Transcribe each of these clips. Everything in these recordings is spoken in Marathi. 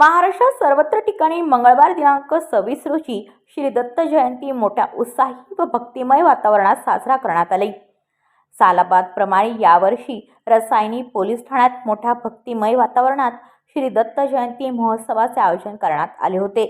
महाराष्ट्रात सर्वत्र ठिकाणी मंगळवार दिनांक सव्वीस रोजी श्री दत्त जयंती मोठ्या उत्साही व भक्तिमय वातावरणात साजरा करण्यात आली. सालाबादप्रमाणे यावर्षी रसायनी पोलीस ठाण्यात मोठ्या भक्तिमय वातावरणात श्री दत्त जयंती महोत्सवाचे आयोजन करण्यात आले होते.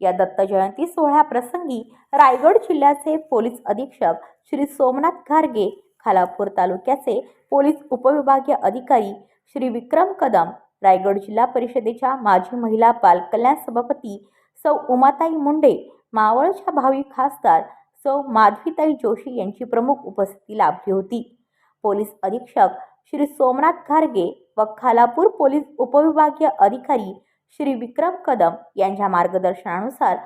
या दत्त जयंती सोहळ्याप्रसंगी रायगड जिल्ह्याचे पोलीस अधीक्षक श्री सोमनाथ घारगे खालापूर तालुक्याचे पोलीस उपविभागीय अधिकारी श्री विक्रम कदम रायगड जिल्हा परिषदेच्या माजी महिला बालकल्याण सभापती सौ उमाताई मुंडे मावळच्या भावी खासदार सौ माधवीताई जोशी यांची प्रमुख उपस्थिती लाभली होती. पोलीस अधीक्षक श्री सोमनाथ घारगे व खालापूर पोलीस उपविभागीय अधिकारी श्री विक्रम कदम यांच्या मार्गदर्शनानुसार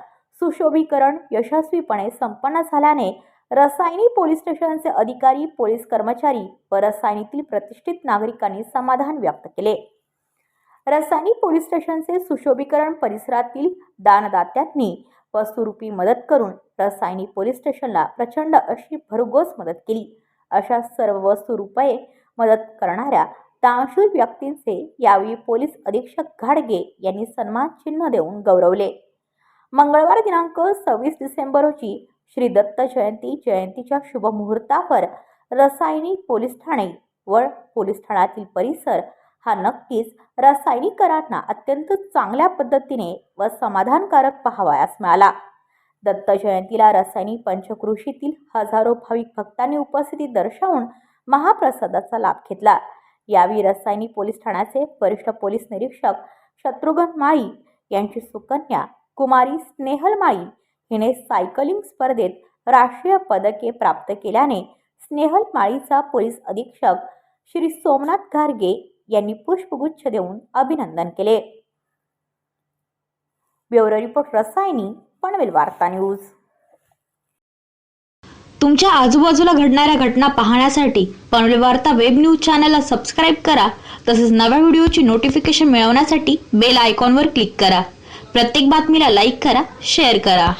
सुशोभीकरण यशस्वीपणे संपन्न झाल्याने रसायनी पोलीस स्टेशनचे अधिकारी पोलीस कर्मचारी व रसायनीतील प्रतिष्ठित नागरिकांनी समाधान व्यक्त केले. रसानी पोलीस स्टेशनचे सुशोभीकरण परिसरातील दानदात्यांनी वस्तुरूपी मदत करून रसायनी पोलीस स्टेशनला प्रचंड अशी भरघोस मदत केली. अशा सर्व वस्तुरूपये मदत करणाऱ्या दानशूर व्यक्तींचे यावेळी पोलीस अधीक्षक घाडगे यांनी सन्मान चिन्ह देऊन गौरवले. मंगळवार दिनांक सव्वीस डिसेंबर रोजी श्री दत्त जयंती जयंतीच्या शुभमुहूर्तावर रसायनी पोलीस ठाणे व पोलीस ठाण्यातील परिसर हा नक्कीच रासायनिकरांना अत्यंत चांगल्या पद्धतीने व समाधानकारक पाहावयास मिळाला. दत्त जयंतीला रसायनी पंचकृषीतील हजारो भाविक भक्तांनी उपस्थिती दर्शवून महाप्रसादाचा लाभ घेतला. यावेळी रसायनी पोलीस ठाण्याचे वरिष्ठ पोलीस निरीक्षक शत्रुघ्न माळी यांची सुकन्या कुमारी स्नेहल माळी हिने सायकलिंग स्पर्धेत राष्ट्रीय पदके प्राप्त केल्याने स्नेहल माळीचा पोलीस अधीक्षक श्री सोमनाथ घारगे यांनी पुष्पगुच्छ देऊन अभिनंदन केले. ब्युरो रिपोर्ट रसायनी पनवेल वार्ता न्यूज. तुमच्या आजूबाजूला घडणाऱ्या घटना पाहण्यासाठी पनवेल वार्ता वेब न्यूज चॅनलला सबस्क्राईब करा. तसेच नव्या व्हिडिओची नोटिफिकेशन मिळवण्यासाठी बेल आयकॉनवर क्लिक करा. प्रत्येक बातमीला लाईक करा शेअर करा.